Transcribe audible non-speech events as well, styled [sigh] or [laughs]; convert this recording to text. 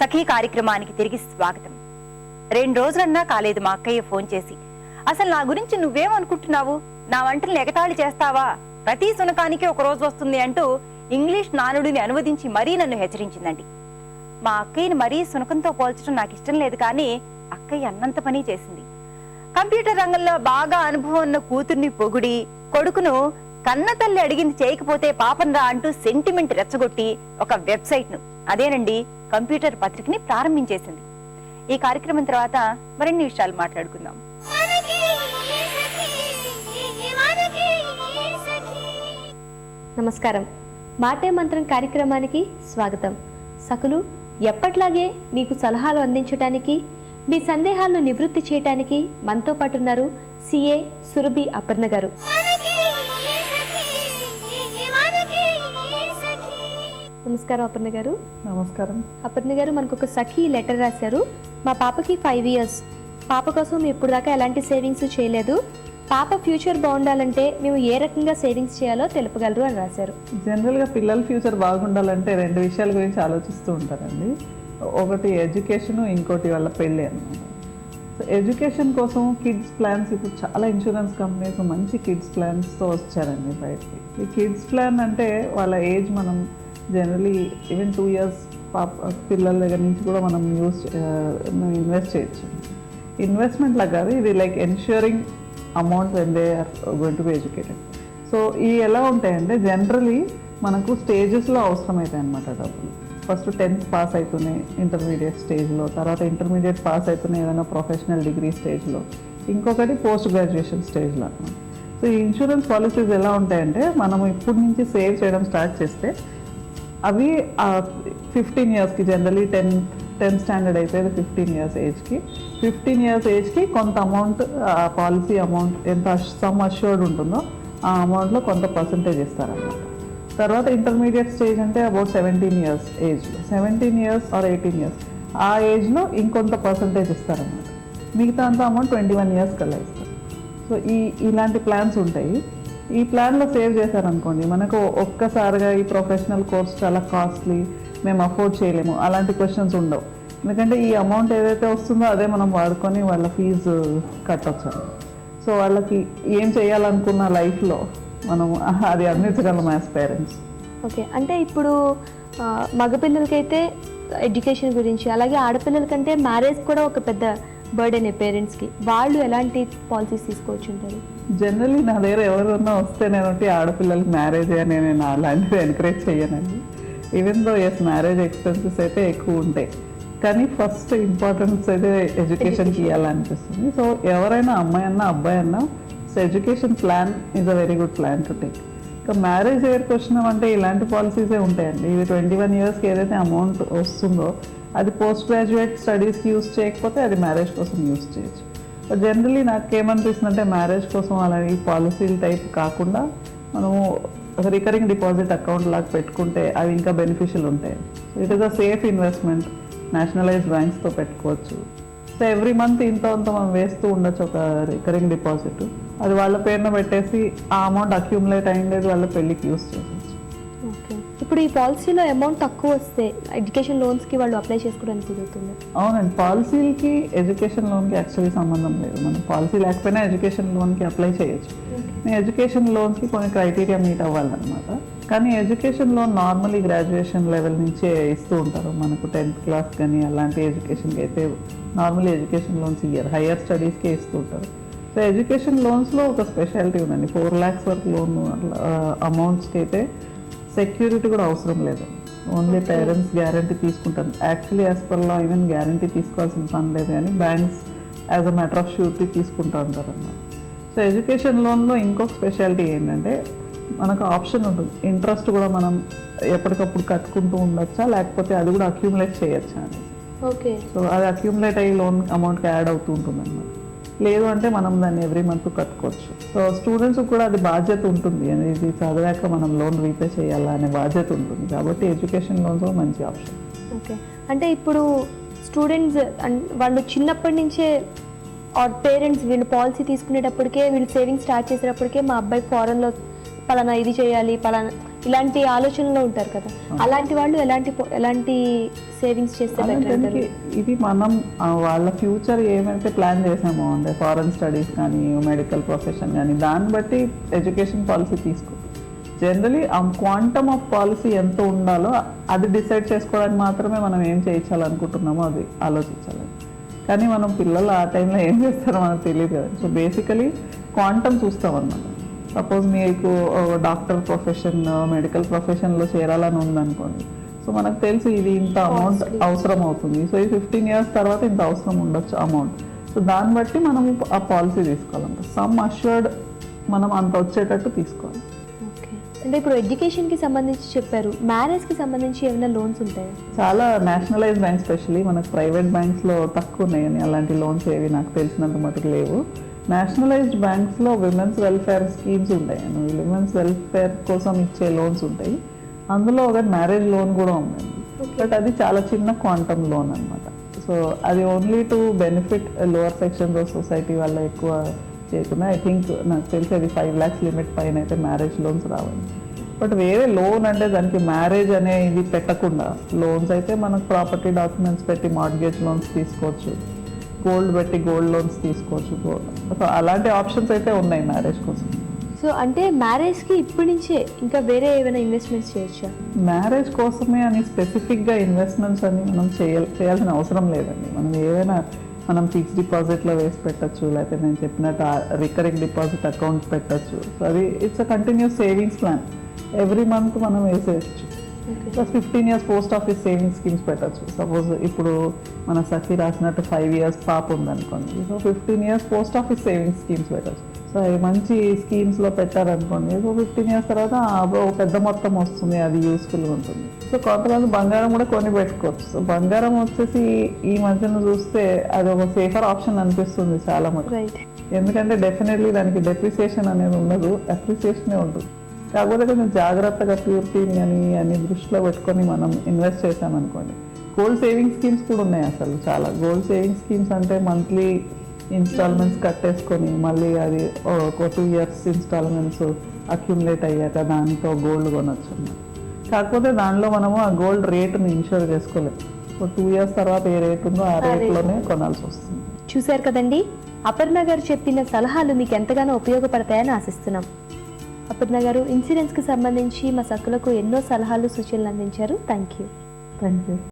సఖీ కార్యక్రమానికి తిరిగి స్వాగతం. రెండు రోజులన్నా కాలేదు మా అక్కయ్య ఫోన్ చేసి అసలు నా గురించి నువ్వేమనుకుంటున్నావు? నా వంటలు ఎగతాళి చేస్తావా? ప్రతి సునకానికి ఒక రోజు వస్తుంది అంటూ ఇంగ్లీష్ నానుడిని అనువదించి మరీ నన్ను హెచ్చరించిందండి. మా అక్కయ్యని మరీ సునకంతో పోల్చడం నాకు ఇష్టం లేదు కానీ అక్కయ్య అన్నంత పని చేసింది. కంప్యూటర్ రంగంలో బాగా అనుభవం ఉన్న కూతుర్ని పొగిడి కొడుకును కన్న తల్లి అడిగింది చేయకపోతే పాపంరా అంటూ సెంటిమెంట్ రెచ్చగొట్టి ఒక వెబ్సైట్ను అదేనండి కంప్యూటర్ పత్రికని ప్రారంభించేసింది. ఈ కార్యక్రమం తర్వాత మరిన్ని విషయాలు మాట్లాడుకుందాం. నమస్కారం. మాటే మంత్రం కార్యక్రమానికి స్వాగతం. సకులు ఎప్పట్లాగే మీకు సలహాలు అందించడానికి మీ సందేహాలను నివృత్తి చేయడానికి మనతో పాటు ఉన్నారు సిఏ సురభి అపర్ణ గారు. నమస్కారం అపర్ణ గారు. నమస్కారం. అపర్ణ గారు మనకు ఒక సఖీ లెటర్ రాశారు. మా పాపకి ఫైవ్ ఇయర్స్ పాప కోసం ఇప్పుడు దాకా ఎలాంటి సేవింగ్స్ చేయలేదు. పాప ఫ్యూచర్ బాగుండాలంటే మేము ఏ రకంగా సేవింగ్స్ చేయాలో తెలుపగలరు అని రాశారు. జనరల్గా పిల్లల ఫ్యూచర్ బాగుండాలంటే రెండు విషయాల గురించి ఆలోచిస్తూ ఉంటారండి. ఒకటి ఎడ్యుకేషన్ ఇంకోటి వాళ్ళ పెళ్ళి అనమాట సో ఎడ్యుకేషన్ కోసం కిడ్స్ ప్లాన్స్ ఇప్పుడు చాలా ఇన్సూరెన్స్ కంపెనీస్ మంచి కిడ్స్ ప్లాన్స్తో వచ్చారండి బయటికి. ఈ కిడ్స్ ప్లాన్ అంటే వాళ్ళ ఏజ్ మనం జనరలీ ఈవెన్ టూ ఇయర్స్ పాప పిల్లల దగ్గర నుంచి కూడా మనం యూస్ ఇన్వెస్ట్ uh, చేయొచ్చు. ఇన్వెస్ట్మెంట్ లాగా కాదు ఇది like ensuring amount when they are going to be educated so ఇవి ఎలా ఉంటాయంటే జనరలీ మనకు స్టేజెస్లో అవసరమవుతాయి అనమాట డబ్బులు. ఫస్ట్ టెన్త్ పాస్ అవుతున్నాయి ఇంటర్మీడియట్ స్టేజ్లో తర్వాత ఇంటర్మీడియట్ పాస్ అవుతున్నాయి ఏదైనా ప్రొఫెషనల్ డిగ్రీ స్టేజ్లో ఇంకొకటి పోస్ట్ గ్రాడ్యుయేషన్ స్టేజ్లో అనమాట సో ఈ ఇన్సూరెన్స్ పాలసీస్ ఎలా ఉంటాయంటే మనం ఇప్పటి నుంచి సేవ్ చేయడం స్టార్ట్ చేస్తే అవి ఫిఫ్టీన్ ఇయర్స్కి జనరలీ టెన్ టెన్త్ స్టాండర్డ్ అయితే ఫిఫ్టీన్ ఇయర్స్ ఏజ్కి ఫిఫ్టీన్ ఇయర్స్ ఏజ్కి కొంత అమౌంట్ పాలసీ అమౌంట్ ఎంత సమ్ అష్యూర్డ్ ఉంటుందో ఆ అమౌంట్లో కొంత పర్సంటేజ్ ఇస్తారన్నమాట. తర్వాత ఇంటర్మీడియట్ స్టేజ్ అంటే అబౌట్ సెవెంటీన్ ఇయర్స్ ఏజ్లో seventeen years or eighteen years ఆ ఏజ్లో ఇంకొంత పర్సంటేజ్ ఇస్తారన్నమాట. మిగతా అంత అమౌంట్ ట్వంటీ వన్ ఇయర్స్ కల్లా ఇస్తారు. సో ఈ ఇలాంటి ప్లాన్స్ ఉంటాయి. ఈ ప్లాన్లో సేవ్ చేశారనుకోండి మనకు ఒక్కసారిగా ఈ ప్రొఫెషనల్ కోర్స్ చాలా కాస్ట్లీ మేము అఫోర్డ్ చేయలేము. అలాంటి క్వశ్చన్స్ ఉండవు. ఎందుకంటే ఈ అమౌంట్ ఏదైతే వస్తుందో అదే మనం వాడుకొని వాళ్ళ ఫీజు కట్టొచ్చు. సో వాళ్ళకి ఏం చేయాలనుకున్న లైఫ్లో మనం [laughs] అది అందించగలం యాజ్ పేరెంట్స్ ఓకే అంటే ఇప్పుడు మగపిల్లలకైతే ఎడ్యుకేషన్ గురించి అలాగే ఆడపిల్లలకంటే మ్యారేజ్ కూడా ఒక పెద్ద బర్డెన్ పేరెంట్స్కి వాళ్ళు ఎలాంటి పాలసీస్ తీసుకోవచ్చు ఉంటారు జనరలీ నా దగ్గర ఎవరన్నా వస్తే నేను ఒకటి ఆడపిల్లలకి మ్యారేజ్ అని నేను అలాంటివి ఎంకరేజ్ చేయనండి even though yes marriage expenses అయితే ఎక్కువ ఉంటాయి. కానీ ఫస్ట్ ఇంపార్టెన్స్ అయితే ఎడ్యుకేషన్కి ఇవ్వాలనిపిస్తుంది సో ఎవరైనా అమ్మాయి అన్నా అబ్బాయి అన్నా so education plan is a very good plan to take ఇంకా మ్యారేజ్ దగ్గరికి వచ్చినామంటే ఇలాంటి పాలసీసే ఉంటాయండి. ఇవి ట్వంటీ వన్ ఇయర్స్కి ఏదైతే అమౌంట్ వస్తుందో అది పోస్ట్ గ్రాడ్యుయేట్ స్టడీస్కి యూస్ చేయకపోతే అది మ్యారేజ్ కోసం యూస్ చేయొచ్చు. జనరలీ నాకేమనిపిస్తుందంటే మ్యారేజ్ కోసం అలా ఈ పాలసీల టైప్ కాకుండా మనము రికరింగ్ డిపాజిట్ అకౌంట్ లాగా పెట్టుకుంటే అవి ఇంకా బెనిఫిషియల్ ఉంటాయి. It is a safe investment nationalize బ్యాంక్స్తో పెట్టుకోవచ్చు. సో ఎవ్రీ మంత్ ఇంత అంత మనం వేస్తూ ఉండొచ్చు ఒక రికరింగ్ డిపాజిట్ అది వాళ్ళ పేరున పెట్టేసి ఆ అమౌంట్ అక్యూములేట్ అయ్యిండేది వాళ్ళ పెళ్ళికి యూస్ చేయవచ్చు ఇప్పుడు ఈ పాలసీలో అమౌంట్ తక్కువ వస్తే ఎడ్యుకేషన్ లోన్స్కి వాళ్ళు అప్లై చేసుకోవడానికి కుదురుతుంది? అవునండి పాలసీలకి ఎడ్యుకేషన్ లోన్కి యాక్చువల్లీ సంబంధం లేదు. మనం పాలసీ లేకపోయినా ఎడ్యుకేషన్ లోన్కి అప్లై చేయొచ్చు. ఎడ్యుకేషన్ లోన్కి కొన్ని క్రైటీరియా మీట్ అవ్వాలన్నమాట. కానీ education loan normally graduation level నుంచే ఇస్తూ ఉంటారు. మనకు టెన్త్ క్లాస్ కానీ అలాంటి ఎడ్యుకేషన్కి అయితే నార్మల్లీ ఎడ్యుకేషన్ లోన్స్ ఇయ్యరు. హయ్యర్ స్టడీస్కే ఇస్తూ ఉంటారు. సో ఎడ్యుకేషన్ లోన్స్లో ఒక స్పెషాలిటీ ఉందండి. ఫోర్ ల్యాక్స్ వరకు లోన్ అమౌంట్స్కి అయితే సెక్యూరిటీ కూడా అవసరం లేదు. ఓన్లీ పేరెంట్స్ గ్యారంటీ తీసుకుంటారు. Actually as per law even guarantee తీసుకోవాల్సిన పని లేదు కానీ banks as a matter of surety తీసుకుంటూ ఉంటారు అన్నమాట. సో ఎడ్యుకేషన్ లోన్లో ఇంకొక స్పెషాలిటీ ఏంటంటే మనకు ఆప్షన్ ఉంటుంది. ఇంట్రెస్ట్ కూడా మనం ఎప్పటికప్పుడు కట్టుకుంటూ ఉండొచ్చా? లేకపోతే అది కూడా అక్యూములేట్ చేయొచ్చా అని ఓకే సో అది అక్యూములేట్ అయ్యి లోన్ అమౌంట్కి యాడ్ అవుతూ ఉంటుంది అన్నమాట లేదు అంటే మనం దాన్ని ఎవ్రీ మంత్ కట్టుకోవచ్చు. సో స్టూడెంట్స్ కూడా అది బాధ్యత ఉంటుంది. అనేది ఇది చదివాక మనం లోన్ రీపే చేయాలా అనే బాధ్యత ఉంటుంది. కాబట్టి ఎడ్యుకేషన్ లోన్స్ మంచి ఆప్షన్ ఓకే అంటే ఇప్పుడు స్టూడెంట్స్ వాళ్ళు చిన్నప్పటి నుంచే ఆర్ పేరెంట్స్ వీళ్ళు పాలసీ తీసుకునేటప్పటికే వీళ్ళు సేవింగ్స్ స్టార్ట్ చేసేటప్పటికే మా అబ్బాయి ఫారెన్లో పలానా ఇది చేయాలి పలానా ఇలాంటి ఆలోచనలో ఉంటారు కదా. అలాంటి వాళ్ళు ఎలాంటి ఎలాంటి సేవింగ్స్ చేస్తే బెటర్ ఇది మనం వాళ్ళ ఫ్యూచర్ ఏమైతే ప్లాన్ చేసామో అంటే ఫారెన్ స్టడీస్ కానీ మెడికల్ ప్రొఫెషన్ కానీ దాన్ని బట్టి ఎడ్యుకేషన్ పాలసీ తీసుకో. జనరలీ ఆ క్వాంటమ్ ఆఫ్ పాలసీ ఎంత ఉండాలో అది డిసైడ్ చేసుకోవడానికి మాత్రమే మనం ఏం చేయించాలనుకుంటున్నామో అది ఆలోచించాలి. కానీ మనం పిల్లలు ఆ టైంలో ఏం చేస్తారో మనకు తెలియదు కదా. సో బేసికలీ క్వాంటమ్ చూస్తాం అన్నమాట. సపోజ్ మీకు డాక్టర్ ప్రొఫెషన్ మెడికల్ ప్రొఫెషన్లో చేరాలని ఉందనుకోండి. సో మనకు తెలుసు ఇది ఇంత అమౌంట్ అవసరం అవుతుంది సో ఈ ఫిఫ్టీన్ ఇయర్స్ తర్వాత ఇంత అవసరం ఉండొచ్చు అమౌంట్. సో దాన్ని బట్టి మనం ఆ పాలసీ తీసుకోవాలంట. సమ్ అష్యూర్డ్ మనం అంత వచ్చేటట్టు తీసుకోవాలి. అంటే ఇప్పుడు ఎడ్యుకేషన్కి సంబంధించి చెప్పారు. మ్యారేజ్కి సంబంధించి ఏమైనా లోన్స్ ఉంటాయా? చాలా నేషనలైజ్ బ్యాంక్ స్పెషల్లీ మనకు ప్రైవేట్ బ్యాంక్స్లో తక్కువ ఉన్నాయని అలాంటి లోన్స్ ఏవి నాకు తెలిసినంత మటుకు లేవు. నేషనలైజ్డ్ బ్యాంక్స్లో విమెన్స్ వెల్ఫేర్ స్కీమ్స్ ఉంటాయి. విమెన్స్ వెల్ఫేర్ కోసం ఇచ్చే లోన్స్ ఉంటాయి. అందులో ఒక మ్యారేజ్ లోన్ కూడా ఉందండి బట్ అది చాలా చిన్న క్వాంటమ్ లోన్ అన్నమాట. సో అది only to benefit lower sections of society వల్ల ఎక్కువ చేయకుండా ఐ థింక్ నాకు తెలిసి అది ఫైవ్ ల్యాక్స్ లిమిట్ పైన అయితే మ్యారేజ్ లోన్స్ రావాలి బట్ వేరే లోన్ అంటే దానికి మ్యారేజ్ అనే ఇది పెట్టకుండా లోన్స్ అయితే మనకు ప్రాపర్టీ డాక్యుమెంట్స్ పెట్టి మార్గేజ్ లోన్స్ తీసుకోవచ్చు. గోల్డ్ పెట్టి గోల్డ్ లోన్స్ తీసుకోవచ్చు. సో అలాంటి ఆప్షన్స్ అయితే ఉన్నాయి మ్యారేజ్ కోసం. సో అంటే మ్యారేజ్కి ఇప్పటి నుంచే ఇంకా వేరే ఏమైనా ఇన్వెస్ట్మెంట్స్ చేయొచ్చా? మ్యారేజ్ కోసమే అని స్పెసిఫిక్గా ఇన్వెస్ట్మెంట్స్ అని మనం చేయాలి చేయాల్సిన అవసరం లేదండి. మనం ఏదైనా మనం ఫిక్స్డ్ డిపాజిట్లో వేసి పెట్టచ్చు లేకపోతే నేను చెప్పినట్టు రికరింగ్ డిపాజిట్ అకౌంట్ పెట్టచ్చు. సో అది it's a continuous savings plan every month మనం వేసేయచ్చు. Plus fifteen years post office savings schemes పెట్టచ్చు సపోజ్ ఇప్పుడు మన సఖి రాసినట్టు ఫైవ్ ఇయర్స్ పాప ఉందనుకోండి. So fifteen years post office savings schemes పెట్టచ్చు సో అవి మంచి స్కీమ్స్లో పెట్టారనుకోండి. సో ఫిఫ్టీన్ ఇయర్స్ తర్వాత ఒక పెద్ద మొత్తం వస్తుంది. అది యూస్ఫుల్గా ఉంటుంది. సో కొంతమంది బంగారం కూడా కొని పెట్టుకోవచ్చు. సో బంగారం వచ్చేసి ఈ మధ్యన చూస్తే అది ఒక సేఫర్ ఆప్షన్ అనిపిస్తుంది చాలా మంది ఎందుకంటే డెఫినెట్లీ దానికి డెప్రిసియేషన్ అనేది ఉండదు. అప్రిసియేషనే ఉంటుంది కాకపోతే కొంచెం జాగ్రత్తగా ప్యూరిటీని అని అన్ని దృష్టిలో పెట్టుకొని మనం ఇన్వెస్ట్ చేసామనుకోండి గోల్డ్ సేవింగ్ స్కీమ్స్ కూడా ఉన్నాయి అసలు చాలా. గోల్డ్ సేవింగ్ స్కీమ్స్ అంటే మంత్లీ ఇన్స్టాల్మెంట్స్ కట్టేసుకొని మళ్ళీ అది ఒక టూ ఇయర్స్ ఇన్స్టాల్మెంట్స్ అక్యుములేట్ అయ్యాక దాంతో గోల్డ్ కొనొచ్చు. కాకపోతే దానిలో మనము ఆ గోల్డ్ రేట్ని ఇన్షూర్ చేసుకోలేము ఒక టూ ఇయర్స్ తర్వాత ఏ రేట్ ఉందో ఆ రేట్లోనే కొనాల్సి వస్తుంది. చూశారు కదండి? అపర్ణ గారు చెప్పిన సలహాలు మీకు ఎంతగానో ఉపయోగపడతాయని ఆశిస్తున్నాం. అపర్ణ గారు ఇన్సూరెన్స్కి సంబంధించి మా సక్కులకు ఎన్నో సలహాలు సూచనలు అందించారు. Thank you thank you